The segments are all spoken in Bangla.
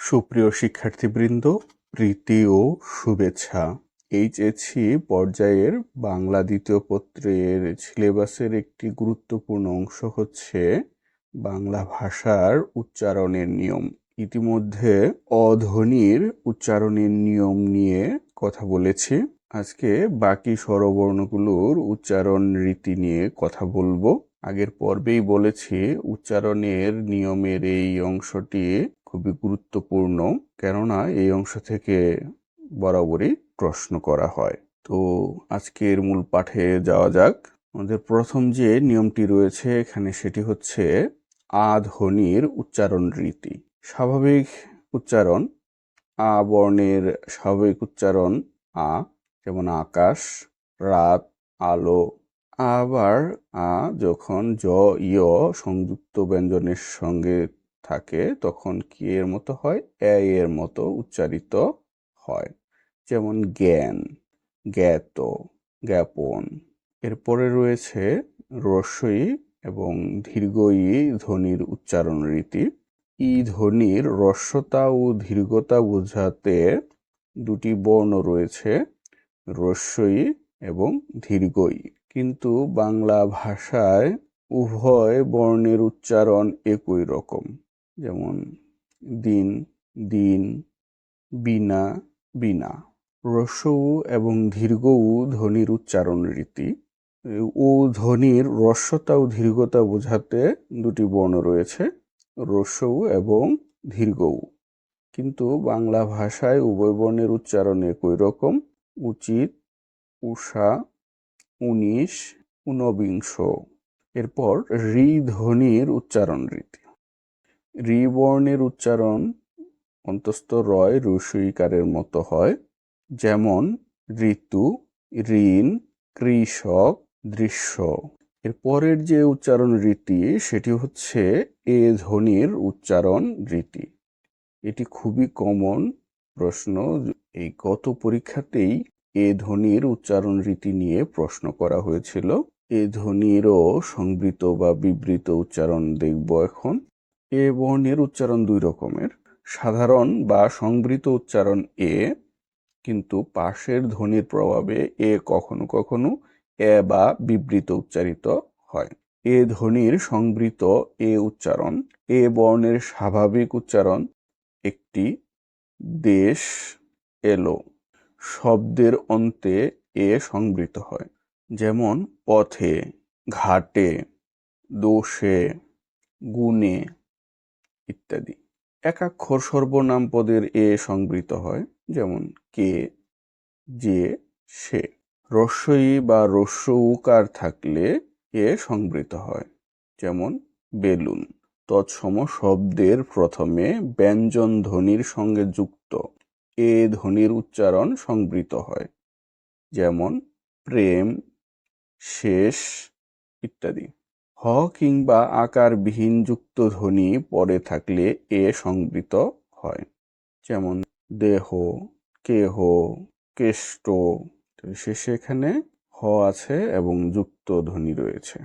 সুপ্রিয় শিক্ষার্থীবৃন্দ, প্রীতি ও শুভেচ্ছা। এইচএসসি পর্যায়ের বাংলা দ্বিতীয় পত্রের সিলেবাসের একটি গুরুত্বপূর্ণ অংশ হচ্ছে বাংলা ভাষার উচ্চারণের নিয়ম। ইতিমধ্যে অধ্বনির উচ্চারণের নিয়ম নিয়ে কথা বলেছি। আজকে বাকি স্বরবর্ণগুলোর উচ্চারণ রীতি নিয়ে কথা বলব। আগের পর্বেই বলেছি, উচ্চারণের নিয়মের এই অংশটি খুবই গুরুত্বপূর্ণ, কেননা এই অংশ থেকে বরাবরই প্রশ্ন করা হয়। তো আজকের মূল পাঠে যাওয়া যাক। আমাদের প্রথম যে নিয়মটি রয়েছে এখানে সেটি হচ্ছে আ ধ্বনির উচ্চারণ রীতি। স্বাভাবিক উচ্চারণ, আ বর্ণের স্বাভাবিক উচ্চারণ, আ যেমন আকাশ, রাত, আলো, আবার আ যখন জ ইয় সংযুক্ত ব্যঞ্জনের সঙ্গে থাকে, তখন কি এর মতো হয়? এ এর মতো উচ্চারিত হয়। যেমন জ্ঞান, জ্ঞাত, জ্ঞাপন। এরপরে রয়েছে রস্বই এবং দীর্ঘই ধ্বনির উচ্চারণ রীতি। ই ধ্বনির রস্যতা ও দীর্ঘতা বোঝাতে দুটি বর্ণ রয়েছে রস্যই এবং দীর্ঘই। কিন্তু বাংলা ভাষায় উভয় বর্ণের উচ্চারণ একই রকম। যেমন দিন দিন, বিনা বিনা। উ এবং দীর্ঘ উ ধ্বনির উচ্চারণ রীতি। ও ধ্বনির রস্যতা ও দীর্ঘতা বোঝাতে দুটি বর্ণ রয়েছে রস্য উ এবং দীর্ঘ। উ কিন্তু বাংলা ভাষায় উভয় বর্ণের উচ্চারণ একই রকম, উচিত, উষা, উনিশ, ঊনবিংশ। এরপর রি ধ্বনির উচ্চারণ রীতি। রি বর্ণের উচ্চারণ অন্তস্থ রয় রসইকারের মতো হয়, যেমন ঋতু, ঋণ, কৃষক, দৃশ্য। এর পরের যে উচ্চারণ রীতি, সেটি হচ্ছে এ ধ্বনির উচ্চারণ রীতি। এটি খুবই কমন প্রশ্ন। এই গত পরীক্ষাতেই এ ধ্বনির উচ্চারণ রীতি নিয়ে প্রশ্ন করা হয়েছিল। এ ধ্বনিরও সংবৃত বা বিবৃত উচ্চারণ দেখব এখন। এ বর্ণের উচ্চারণ দুই রকমের। সাধারণ বা সংবৃত উচ্চারণ এ, কিন্তু পাশের ধ্বনির প্রভাবে এ কখনো কখনো এ বা বিবৃত উচ্চারিত হয়। এ ধ্বনির সংবৃত এ উচ্চারণ, এ বর্ণের স্বাভাবিক উচ্চারণ, একটি দেশ এলো। শব্দের অন্তে এ সংবৃত হয়, যেমন পথে, ঘাটে, দোষে, গুণে ইত্যাদি। একাক্ষর সর্বনাম পদের এ সংবৃত হয়, যেমন কে যে সে। রস্বই বা রস্য উকার থাকলে এ সংবৃত হয়, যেমন বেলুন। তৎসম শব্দের প্রথমে ব্যঞ্জন ধ্বনির সঙ্গে যুক্ত এ ধ্বনির উচ্চারণ সংবৃত হয়, যেমন প্রেম, শেষ ইত্যাদি। হ কিংবা আকারবিহীন যুক্ত ধ্বনি পরে থাকলে এ সংবৃত হয়। যেমন, দেহ, কেহ, কেষ্ট। শেষে এখানে হ আছে এবং যুক্ত ধ্বনি রয়েছে।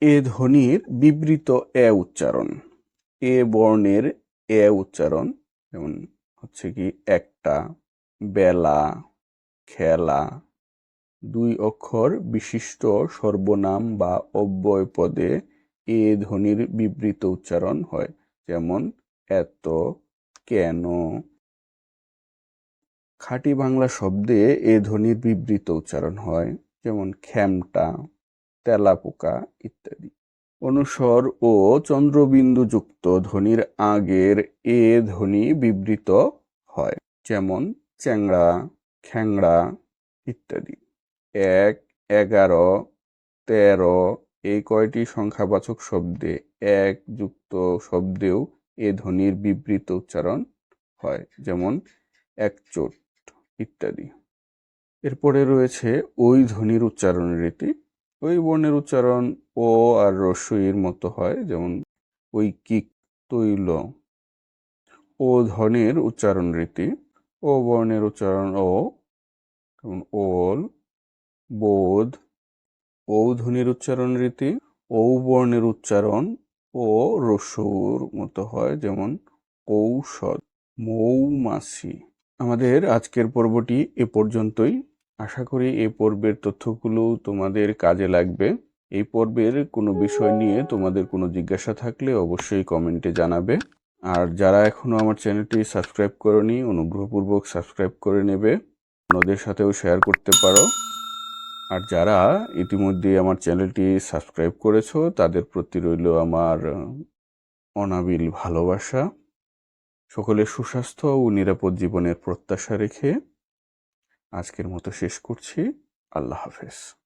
এ ধ্বনির বিবৃত এ উচ্চারণ। এ বর্ণের এ উচ্চারণ। যেমন, হচ্ছে কি, একটা, বেলা, খেলা দুই অক্ষর বিশিষ্ট সর্বনাম বা অব্যয় পদে এ ধ্বনির বিবৃত উচ্চারণ হয়, যেমন এত, কেন। খাঁটি বাংলা শব্দে এ ধ্বনির বিবৃত উচ্চারণ হয়, যেমন খ্যামটা, তেলাপোকা ইত্যাদি। অনুসর ও চন্দ্রবিন্দু যুক্ত ধ্বনির আগের এ ধ্বনি বিবৃত হয়, যেমন চ্যাংড়া, খ্যাংড়া ইত্যাদি। এক, এগারো, তেরো, এই কয়টি সংখ্যাবাচক শব্দে এক যুক্ত শব্দেও এ ধ্বনির বিবৃত উচ্চারণ হয়, যেমন একচোট ইত্যাদি। এরপরে রয়েছে ওই ধ্বনির উচ্চারণ রীতি। ওই বর্ণের উচ্চারণ ও আর রস্যইর মতো হয়, যেমন ঐকিক তৈল। ও ধ্বনির উচ্চারণ রীতি। ও বর্ণের উচ্চারণ ও, যেমন ওল। বোধ ও ধ্বনির উচ্চারণ রীতি ও বর্ণের উচ্চারণ ও রস্যুর মতো হয়, যেমন ঔষধ, মৌমাছি। আমাদের আজকের পর্বটি এ পর্যন্তই। আশা করি এই পর্বের তথ্যগুলো তোমাদের কাজে লাগবে। এই পর্বের কোনো বিষয় নিয়ে তোমাদের কোনো জিজ্ঞাসা থাকলে অবশ্যই কমেন্টে জানাবে। আর যারা এখনও আমার চ্যানেলটি সাবস্ক্রাইব করনি, অনুগ্রহপূর্বক সাবস্ক্রাইব করে নেবে। অন্যদের সাথেও শেয়ার করতে পারো। আর যারা ইতিমধ্যে আমার চ্যানেলটি সাবস্ক্রাইব করেছ, তাদের প্রতি রইল আমার অনাবিল ভালোবাসা। সকলের সুস্বাস্থ্য ও নিরাপদ জীবনের প্রত্যাশা রেখে আজকের মতো শেষ করছি। আল্লাহ হাফেজ।